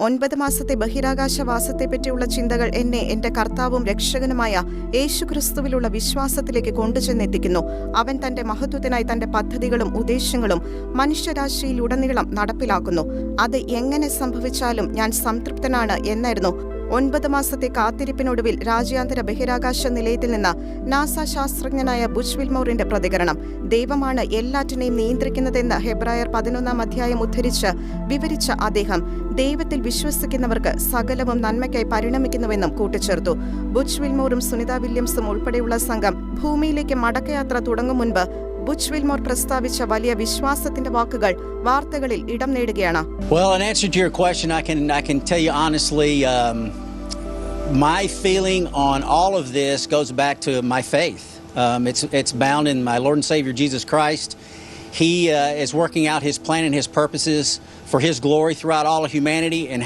ഒൻപത് മാസത്തെ ബഹിരാകാശവാസത്തെപ്പറ്റിയുള്ള ചിന്തകൾ എന്നെ എന്റെ കർത്താവും രക്ഷകനുമായ യേശുക്രിസ്തുവിലുള്ള വിശ്വാസത്തിലേക്ക് കൊണ്ടുചെന്നെത്തിക്കുന്നു. അവൻ തന്റെ മഹത്വത്തിനായി തന്റെ പദ്ധതികളും ഉദ്ദേശങ്ങളും മനുഷ്യരാശിയിലുടനീളം നടപ്പിലാക്കുന്നു. അത് എങ്ങനെ സംഭവിച്ചാലും ഞാൻ സംതൃപ്തനാണ് എന്നായിരുന്നു ഒൻപത് മാസത്തെ കാത്തിരിപ്പിനൊടുവിൽ രാജ്യാന്തര ബഹിരാകാശ നിലയത്തിൽ നിന്ന് നാസ ശാസ്ത്രജ്ഞനായ ബുഷ് വിൽമോറിന്റെ പ്രതികരണം. ദൈവമാണ് എല്ലാറ്റിനെയും നിയന്ത്രിക്കുന്നതെന്ന് ഹെബ്രായർ പതിനൊന്നാം അധ്യായം ഉദ്ധരിച്ച് വിവരിച്ച അദ്ദേഹം. ദൈവത്തിൽ വിശ്വസിക്കുന്നവർക്ക് സകലവും നന്മയ്ക്കായി പരിണമിക്കുന്നുവെന്നും കൂട്ടിച്ചേർത്തു. ബുഷ് വിൽമോറും സുനിത വില്യംസും ഉൾപ്പെടെയുള്ള സംഘം ഭൂമിയിലേക്ക് മടക്കയാത്ര തുടങ്ങും മുൻപ് ബുച്ച് വിൽമോർ പ്രസ്താവിച്ച വലിയ വിശ്വാസത്തിന്റെ വാക്കുകൾ വാർത്തകളിൽ ഇടം നേടുകയാണ് Well, in answer to your question, I can I can tell you honestly, um, my feeling on all of this goes back to my faith. Um, it's it's bound in my Lord and Savior Jesus Christ. He uh, is working out His plan and His purposes for His glory throughout all of humanity, and